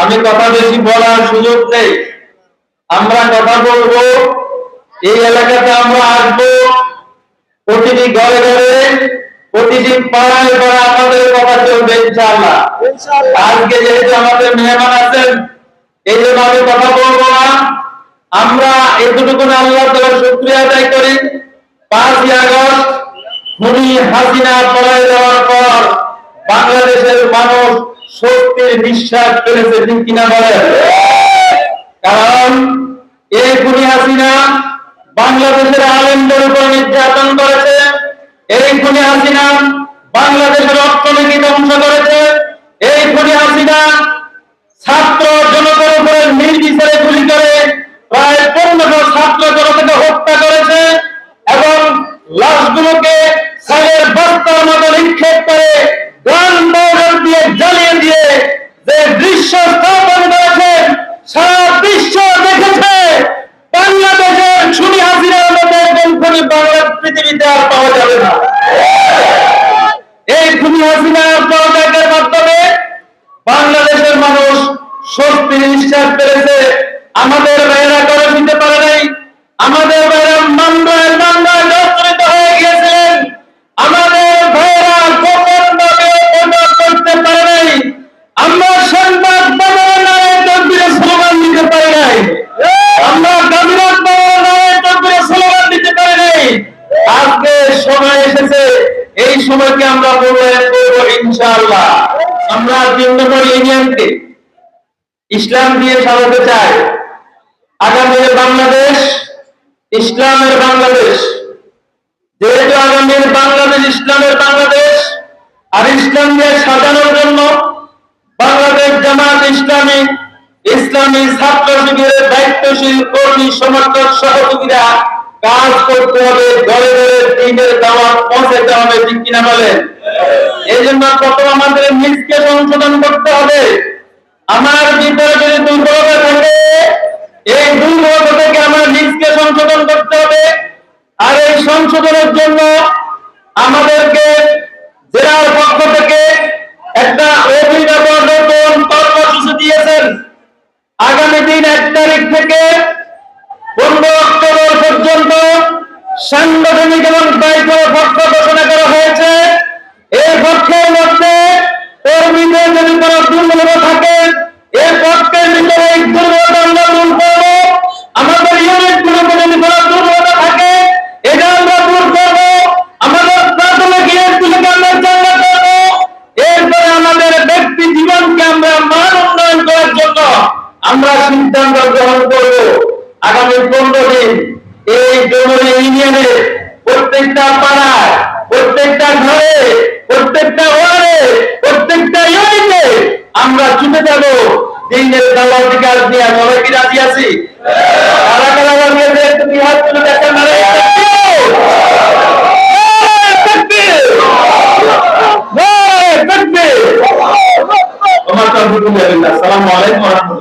আমি কথা বেশি বলার সুযোগ নেই। আমরা কথা বলব এই এলাকাতে আমরা আসব। প্রতিটি ঘরে ঘরে প্রতিটি পাড়ায় পাড়া আমাদের কথা চলবে ইনশাআল্লাহ। আজকে যেহেতু আমাদের মেহমান আছেন এই জন্য আমি কথা বলব না। আমরা এতটুকু আল্লাহ তাআলার শুকরিয়া আদায় করি। পাঁচই আগস্ট খুনি হাসিনা পড়ায় যাওয়ার পর বাংলাদেশের মানুষ শক্তির বিশ্বাস করেছে ঠিক কিনা বলেন? কারণ এই খুনি হাসিনা বাংলাদেশের আলেমদের উপর নির্যাতন করেছে, এই খুনি হাসিনা বাংলাদেশের অর্থনীতি ধ্বংস করেছে, এই খুনি হাসিনা ছাত্র জনতার উপরে নির্বিচারে গুলি করে প্রায় পনেরো ছাত্র জনতাকে হত্যা করেছে এবং লাশগুলোকে সাইলের বস্তার মতো নিক্ষেপ করে গান স্বস্তি নিঃশ্বাস পেরেছে আমাদের ভাইয়েরা করে দিতে পারে নাই। আমাদের ভাইয়েরা মামলায় হয়ে গিয়েছিলেন। আমাদের ভাইয়েরা গোপন ভাবে প্রচার করতে পারে নাই। আমরা সংবাদ তকবিরে স্লোগান দিতে পারি নাই। আমরা গামীরাত বাবার নামে তকবিরে স্লোগান দিতে পারি নাই। আজকে সময় এসেছে। এই সময়কে আমরা করব ইনশাআল্লাহ। আমরা নম্বর ইউনিয়নকে ইসলাম দিয়ে সাজাতে চায়। আগামীর বাংলাদেশ, ইসলামের বাংলাদেশ। যেহেতু আগামীর বাংলাদেশ ইসলামের বাংলাদেশ, আর ইসলাম দিয়ে সাজানোর জন্য বাংলাদেশ জামাত ইসলামী ইসলামী ছাত্র শিবিরের দায়িত্বশীল কর্মী, সমর্থক সহযোগীরা কাজ করতে হবে, দলে দলে দিনের দাওয়াত পৌঁছাতে হবে, ঠিক কিনা বলেন? এই জন্য প্রথম আমাদের নিজকে সংশোধন করতে হবে। আমার ভিতরে যদি দুর্বলতা থাকে, এই দুর্বলতা থেকে আমার নিজকে সংশোধন করতে হবে। আর এই সংশোধনের জন্য আমাদেরকে জেলার পক্ষ থেকে একটা অভিনব নতুন কর্মসূচি দিয়েছেন। আগামী দিন এক তারিখ থেকে পনেরো অক্টোবর পর্যন্ত সাংগঠনিক এবং দায়িত্ব পক্ষ ঘোষণা করা হয়েছে। আমরা সিদ্ধান্ত গ্রহণ করব। আগামী পনেরো দিন এই ডোমরি ইউনিয়নে প্রত্যেকটা পাড়ায়, প্রত্যেকটা ঘরে, প্রত্যেকটা ওয়ার্ডে, প্রত্যেকটা ইউনিটে আমরা চুপে যাব। দিনের দাওয়াতি কাজ নিয়ে আমরা কি রাজি আছি? কারা কারা রাজি তুমি হাত তুলে দেখেন আরে আসসালামু আলাইকুম